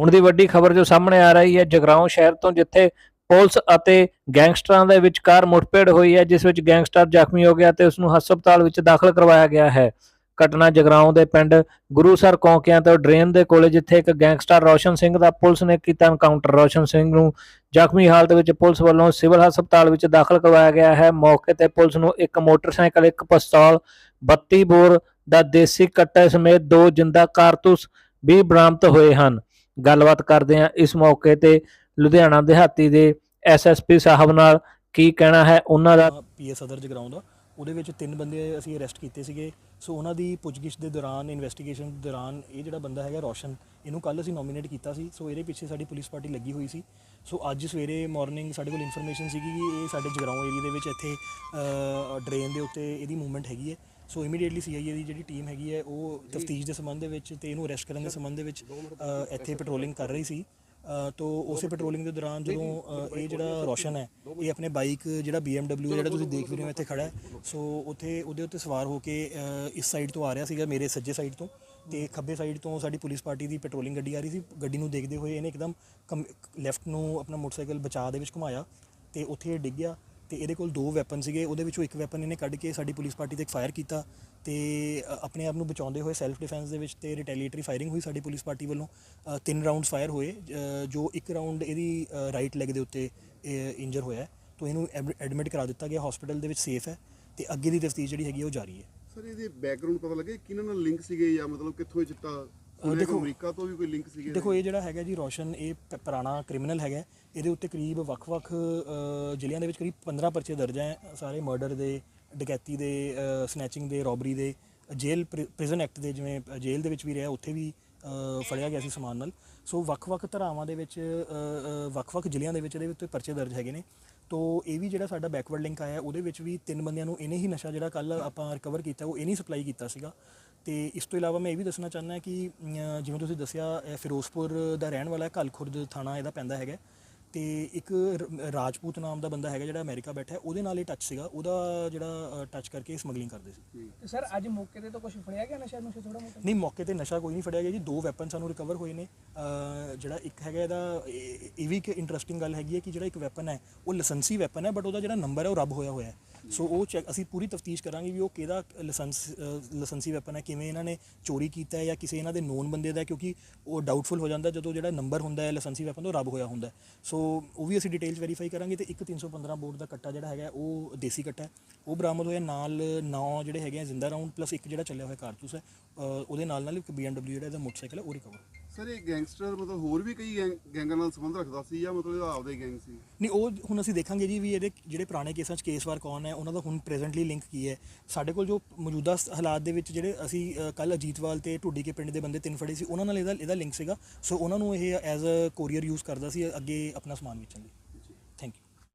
ਹੁਣ ਦੀ ਵੱਡੀ ਖਬਰ ਜੋ ਸਾਹਮਣੇ ਆ ਰਹੀ ਹੈ, ਜਗਰਾਉਂ ਸ਼ਹਿਰ ਤੋਂ ਜਿੱਥੇ ਪੁਲਿਸ ਅਤੇ ਗੈਂਗਸਟਰਾਂ ਦੇ ਵਿਚਕਾਰ ਮੁੱਠਭੇੜ ਹੋਈ ਹੈ, ਜਿਸ ਵਿੱਚ ਗੈਂਗਸਟਰ ਜ਼ਖਮੀ ਹੋ ਗਿਆ ਤੇ ਉਸ ਨੂੰ ਹਸਪਤਾਲ ਵਿੱਚ ਦਾਖਲ ਕਰਵਾਇਆ ਗਿਆ ਹੈ। ਘਟਨਾ ਜਗਰਾਉਂ ਦੇ ਪਿੰਡ ਗੁਰੂਸਰ ਕੌਂਕਿਆਂ ਤੋਂ ਡਰੇਨ ਦੇ ਕੋਲੇ, ਜਿੱਥੇ ਇੱਕ ਗੈਂਗਸਟਰ ਰੌਸ਼ਨ ਸਿੰਘ ਦਾ ਪੁਲਿਸ ਨੇ ਕੀਤਾ ਐਨਕਾਊਂਟਰ ਰੌਸ਼ਨ ਸਿੰਘ ਨੂੰ ਜ਼ਖਮੀ ਹਾਲਤ ਵਿੱਚ ਪੁਲਿਸ ਵੱਲੋਂ ਸਿਵਲ ਹਸਪਤਾਲ ਵਿੱਚ ਦਾਖਲ ਕਰਵਾਇਆ ਗਿਆ ਹੈ। ਮੌਕੇ ਤੇ ਪੁਲਿਸ ਨੂੰ ਇੱਕ ਮੋਟਰਸਾਈਕਲ, ਇੱਕ ਪਿਸਤੌਲ 32 ਬੋਰ ਦਾ ਦੇਸੀ ਕੱਟੇ ਸਮੇਤ ਦੋ ਜਿੰਦਾ ਕਾਰਤੂਸ ਵੀ ਬਰਾਮਦ ਹੋਏ ਹਨ। ਗੱਲਬਾਤ ਕਰਦੇ ਹਾਂ ਇਸ ਮੌਕੇ ਤੇ ਲੁਧਿਆਣਾ ਦਿਹਾਤੀ ਦੇ ਐਸਐਸਪੀ ਸਾਹਿਬ ਨਾਲ ਕੀ ਕਹਿਣਾ ਹੈ, ਉਹਨਾਂ ਦਾ ਪੀਏ ਸਦਰ ਜਗਰਾਉਂ ਦਾ। ਉਹਦੇ ਵਿੱਚ ਤਿੰਨ ਬੰਦੇ ਅਸੀਂ ਅਰੈਸਟ ਕੀਤੇ ਸੀਗੇ। ਸੋ ਉਹਨਾਂ ਦੀ ਪੁੱਛਗਿੱਛ ਦੇ ਦੌਰਾਨ ਇਨਵੈਸਟੀਗੇਸ਼ਨ ਦੌਰਾਨ ਇਹ ਜਿਹੜਾ ਬੰਦਾ ਹੈਗਾ ਰੋਸ਼ਨ, ਇਹਨੂੰ ਕੱਲ ਅਸੀਂ ਨੋਮੀਨੇਟ ਕੀਤਾ ਸੀ। ਸੋ ਇਹਦੇ ਪਿੱਛੇ ਸਾਡੀ ਪੁਲਿਸ ਪਾਰਟੀ ਲੱਗੀ ਹੋਈ ਸੀ। ਸੋ ਅੱਜ ਸਵੇਰੇ ਮਾਰਨਿੰਗ ਸਾਡੇ ਕੋਲ ਇਨਫੋਰਮੇਸ਼ਨ ਸੀਗੀ ਕਿ ਇਹ ਸਾਡੇ ਜਗਰਾਉਂ ਏਰੀਆ ਦੇ ਵਿੱਚ ਇੱਥੇ ਡਰੇਨ ਦੇ ਉੱਤੇ ਇਹਦੀ ਮੂਵਮੈਂਟ ਹੈਗੀ ਹੈ। ਸੋ ਇਮੀਡੀਏਟਲੀ ਸੀਆਈਏ ਦੀ ਜਿਹੜੀ ਟੀਮ ਹੈਗੀ ਹੈ ਉਹ ਤਫਤੀਸ਼ ਦੇ ਸੰਬੰਧ ਦੇ ਵਿੱਚ ਤੇ ਇਹਨੂੰ ਅਰੈਸਟ ਕਰਨ ਦੇ ਸੰਬੰਧ ਦੇ ਵਿੱਚ ਅ, ਇੱਥੇ ਪੈਟਰੋਲਿੰਗ ਕਰ ਰਹੀ ਸੀ। ਅ, ਤੋ ਉਸੇ ਪੈਟਰੋਲਿੰਗ ਦੇ ਦੌਰਾਨ ਜਦੋਂ ਅ, ਇਹ ਜਿਹੜਾ ਰੋਸ਼ਨ ਹੈ ਇਹ ਆਪਣੇ ਬਾਈਕ ਜਿਹੜਾ BMW ਜਿਹੜਾ ਤੁਸੀਂ ਦੇਖ ਵੀ ਰਹੇ ਹੋ ਇੱਥੇ ਖੜਾ ਹੈ। ਸੋ ਉੱਥੇ ਉਹਦੇ ਉੱਤੇ ਸਵਾਰ ਹੋ ਕੇ ਅ, ਇਸ ਸਾਈਡ ਤੋਂ ਆ ਰਿਹਾ ਸੀਗਾ ਮੇਰੇ ਸੱਜੇ ਸਾਈਡ ਤੋਂ। ਤੇ ਖੱਬੇ ਸਾਈਡ ਤੋਂ ਸਾਡੀ ਪੁਲਿਸ ਪਾਰਟੀ ਦੀ ਪੈਟਰੋਲਿੰਗ ਗੱਡੀ ਆ ਰਹੀ ਸੀ। ਗੱਡੀ ਨੂੰ ਦੇਖਦੇ ਹੋਏ ਇਹਨੇ ਇੱਕਦਮ ਲੈਫਟ ਨੂੰ ਆਪਣਾ ਮੋਟਰਸਾਈਕਲ ਬਚਾਅ ਦੇ ਵਿੱਚ ਘੁਮਾਇਆ ਤੇ ਉੱਥੇ ਇਹ ਡਿੱਗ ਗਿਆ। ਤੇ ਇਹਦੇ ਕੋਲ ਦੋ ਵੈਪਨ ਸੀਗੇ, ਉਹਦੇ ਵਿੱਚੋਂ ਇੱਕ ਵੈਪਨ ਇਹਨੇ ਕੱਢ ਕੇ ਸਾਡੀ ਪੁਲਿਸ ਪਾਰਟੀ ਤੇ ਇੱਕ ਫਾਇਰ ਕੀਤਾ ਤੇ ਆਪਣੇ ਆਪ ਨੂੰ ਬਚਾਉਂਦੇ ਹੋਏ ਸੈਲਫ ਡਿਫੈਂਸ ਦੇ ਵਿੱਚ ਤੇ ਰਿਟੈਲੀਏਟਰੀ ਫਾਇਰਿੰਗ ਹੋਈ ਸਾਡੀ ਪੁਲਿਸ ਪਾਰਟੀ ਵੱਲੋਂ ਤਿੰਨ ਰਾਉਂਡਸ ਫਾਇਰ ਹੋਏ ਜੋ ਇੱਕ ਰਾਉਂਡ ਇਹਦੀ ਰਾਈਟ ਲੈਗ ਦੇ ਉੱਤੇ ਇੰਜਰ ਹੋਇਆ ਹੈ। ਤੋਂ ਇਹਨੂੰ ਐਡਮਿਟ ਕਰਾ ਦਿੱਤਾ ਗਿਆ ਹਸਪੀਟਲ ਦੇ ਵਿੱਚ ਸੇਫ ਹੈ ਤੇ ਅੱਗੇ ਦੀ ਤਫਤੀਸ਼ ਜਿਹੜੀ ਹੈਗੀ ਉਹ ਜਾਰੀ ਹੈ ਸਰ, ਇਹਦੇ ਬੈਕਗ੍ਰਾਉਂਡ ਪਤਾ ਲੱਗੇ, ਕਿਹਨਾਂ ਨਾਲ ਲਿੰਕ ਸੀਗੇ ਜਾਂ ਮਤਲਬ ਕਿੱਥੋਂ ਇਹ ਚਿੱਟਾ ਦੇਖੋ ਦੇਖੋ- ਅਮਰੀਕਾ ਤੋਂ ਵੀ ਕੋਈ ਲਿੰਕ ਸੀਗੇ ਦੇਖੋ ਇਹ ਜਿਹੜਾ ਹੈਗਾ ਜੀ ਰੋਸ਼ਨ ਇਹ ਪ- ਪੁਰਾਣਾ ਕ੍ਰਿਮੀਨਲ ਹੈਗਾ ਇਹਦੇ ਉੱਤੇ ਕਰੀਬ ਵੱਖ-ਵੱਖ ਅ, ਜ਼ਿਲ੍ਹਿਆਂ ਦੇ ਵਿੱਚ ਕਰੀਬ 15 ਪਰਚੇ ਦਰਜ ਹੈ। ਸਾਰੇ ਮਰਡਰ ਦੇ ਡਕੈਤੀ ਦੇ ਸਨੈਚਿੰਗ ਦੇ ਰੋਬਰੀ ਦੇ ਜੇਲ੍ਹ ਪ੍ਰਿਜ਼ਨ ਐਕਟ ਦੇ ਜਿਵੇਂ ਜੇਲ੍ਹ ਦੇ ਵਿੱਚ ਵੀ ਰਿਹਾ ਉੱਥੇ ਵੀ ਅ, ਫੜਿਆ ਗਿਆ ਸੀ ਸਮਾਨ ਨਾਲ। ਸੋ ਵੱਖ-ਵੱਖ ਧਰਾਵਾਂ ਦੇ ਵਿੱਚ ਅ, ਅ, ਵੱਖ-ਵੱਖ ਜ਼ਿਲ੍ਹਿਆਂ ਦੇ ਵਿੱਚ ਇਹਦੇ ਉੱਤੇ ਪਰਚੇ ਦਰਜ ਹੈਗੇ ਨੇ। ਤੋ ਇਹ ਵੀ ਜਿਹੜਾ ਸਾਡਾ ਬੈਕਵਰਡ ਲਿੰਕ ਆਇਆ ਉਹਦੇ ਵਿੱਚ ਵੀ ਤਿੰਨ ਬੰਦਿਆਂ ਨੂੰ ਇਹਨੇ ਹੀ ਨਸ਼ਾ ਜਿਹੜਾ ਕੱਲ ਆਪਾਂ ਰਿਕਵਰ ਕੀਤਾ ਉਹ ਇਹਨੇ ਸਪਲਾਈ ਕੀਤਾ ਸੀਗਾ। ਤੇ ਇਸ ਤੋਂ ਇਲਾਵਾ ਮੈਂ ਇਹ ਵੀ ਦੱਸਣਾ ਚਾਹੁੰਦਾ ਕਿ ਜਿਵੇਂ ਤੁਸੀਂ ਦੱਸਿਆ ਇਹ ਫਿਰੋਜ਼ਪੁਰ ਦਾ ਰਹਿਣ ਵਾਲਾ ਹੈ ਕਲਖੁਰਦ ਥਾਣਾ ਇਹਦਾ ਪੈਂਦਾ ਹੈਗਾ। ਤੇ ਇੱਕ ਰਾਜਪੂਤ ਨਾਮ ਦਾ ਬੰਦਾ ਹੈਗਾ ਜਿਹੜਾ ਅਮਰੀਕਾ ਬੈਠਾ ਹੈ ਉਹਦੇ ਨਾਲ ਹੀ ਟੱਚ ਸੀਗਾ। ਉਹਦਾ ਜਿਹੜਾ ਟੱਚ ਕਰਕੇ ਸਮਗਲਿੰਗ ਕਰਦੇ ਸੀ। ਤੇ ਸਰ ਅੱਜ ਮੌਕੇ ਤੇ ਤਾਂ ਕੁਝ ਫੜਿਆ ਗਿਆ ਨਸ਼ਾ? ਨੁਸ਼ਾ ਥੋੜਾ ਮੋਟਾ? ਨਹੀਂ ਮੌਕੇ ਤੇ ਨਸ਼ਾ ਕੋਈ ਨਹੀਂ ਫੜਿਆ ਗਿਆ ਜੀ। ਦੋ ਵੈਪਨ ਸਾਨੂੰ ਰਿਕਵਰ ਹੋਏ ਨੇ। ਜਿਹੜਾ ਇੱਕ ਹੈਗਾ ਇਹਦਾ ਇਹ ਇਹ ਵੀ ਇੱਕ ਇੰਟਰਸਟਿੰਗ ਗੱਲ ਹੈਗੀ ਹੈ ਕਿ ਜਿਹੜਾ ਇੱਕ ਵੈਪਨ ਹੈ ਉਹ ਲਾਇਸੈਂਸੀ ਵੈਪਨ ਹੈ ਬਟ ਉਹਦਾ ਜਿਹੜਾ ਨੰਬਰ ਹੈ ਉਹ ਰੱਬ ਹੋਇਆ ਹੋਇਆ ਹੈ। ਸੋ ਉਹ ਚੈੱਕ ਅਸੀਂ ਪੂਰੀ ਤਫਤੀਸ਼ ਕਰਾਂਗੇ ਵੀ ਉਹ ਕਿਹਦਾ ਲਾਇਸੈਂਸ ਲਾਇਸੈਂਸੀ ਵੈਪਨ ਹੈ ਕਿਵੇਂ ਇਹਨਾਂ ਨੇ ਚੋਰੀ ਕੀਤਾ ਹੈ ਜਾਂ ਕਿਸੇ ਇਹਨਾਂ ਦੇ ਨੋਨ ਬੰਦੇ ਦਾ ਹੈ, ਕਿਉਂਕਿ ਉਹ ਡਾਊਟਫੁਲ ਹੋ ਜਾਂਦਾ ਜਦੋਂ ਜਿਹੜਾ ਨੰਬਰ ਹੁੰਦਾ ਹੈ ਲਾਇਸੈਂਸੀ ਵੈਪਨ ਦਾ ਉਹ ਰੱਬ ਹੋਇਆ ਹੁੰਦਾ ਹੈ। ਸੋ ਉਹ ਵੀ ਅਸੀਂ ਡਿਟੇਲਸ ਵੈਰੀਫਾਈ ਕਰਾਂਗੇ ਤੇ ਇੱਕ 315 ਬੋਰਡ ਦਾ ਕੱਟਾ ਜਿਹੜਾ ਹੈਗਾ ਉਹ ਦੇਸੀ ਕੱਟਾ ਹੈ ਉਹ ਬਰਾਮਦ ਹੋਇਆ ਨਾਲ ਨੌ ਜਿਹੜੇ ਹੈਗੇ ਆ ਜ਼ਿੰਦਾ ਰਾਉਂਡ ਪਲੱਸ ਇੱਕ ਜਿਹੜਾ ਚੱਲਿਆ ਹੋਇਆ ਕਾਰਤੂਸ ਹੈ ਅਹ ਉਹਦੇ ਨਾਲ ਨਾਲ ਇੱਕ BMW ਜਿਹੜਾ ਇਹਦਾ ਮੋਟਰਸਾਈਕਲ ਹੈ ਉਹ ਰਿਕਵਰ ਸਰ, ਇਹ ਗੈਂਗਸਟਰ ਮਤਲਬ ਹੋਰ ਵੀ ਕਈ ਗੈਂਗ- ਗੈਂਗਾਂ ਨਾਲ ਸੰਬੰਧ ਰੱਖਦਾ ਸੀ ਜਾਂ ਮਤਲਬ ਇਹਦਾ ਆਪਦਾ ਹੀ ਗੈਂਗ ਸੀ? ਨਹੀਂ, ਉਹ ਹੁਣ ਅਸੀਂ ਦੇਖਾਂਗੇ ਜੀ ਵੀ ਇਹਦੇ ਜਿਹੜੇ ਪੁਰਾਣੇ ਕੇਸਾਂ 'ਚ ਕੇਸਵਾਰ ਕੌਣ ਹੈ, ਉਹਨਾਂ ਦਾ ਹੁਣ ਪ੍ਰੈਜ਼ੈਂਟਲੀ ਲਿੰਕ ਕੀ ਹੈ। ਸਾਡੇ ਕੋਲ ਜੋ ਮੌਜੂਦਾ ਸ- ਹਾਲਾਤ ਦੇ ਵਿੱਚ ਜਿਹੜੇ ਅਸੀਂ ਕੱਲ ਅਜੀਤਵਾਲ ਤੇ ਢੁੱਡੀ ਕੇ ਪਿੰਡ ਦੇ ਬੰਦੇ ਤਿੰਨ ਫੜੇ ਸੀ, ਉਹਨਾਂ ਨਾਲ ਇਹਦਾ ਇਹਦਾ ਲਿੰਕ ਸੀਗਾ। ਸੋ ਉਹਨਾਂ ਨੂੰ ਇਹ ਐਜ਼ ਅ ਕੋਰੀਅਰ ਯੂਜ਼ ਕਰਦਾ ਸੀ, ਅੱਗੇ ਆਪਣਾ ਸਮਾਨ ਵੇਚਣ ਲਈ।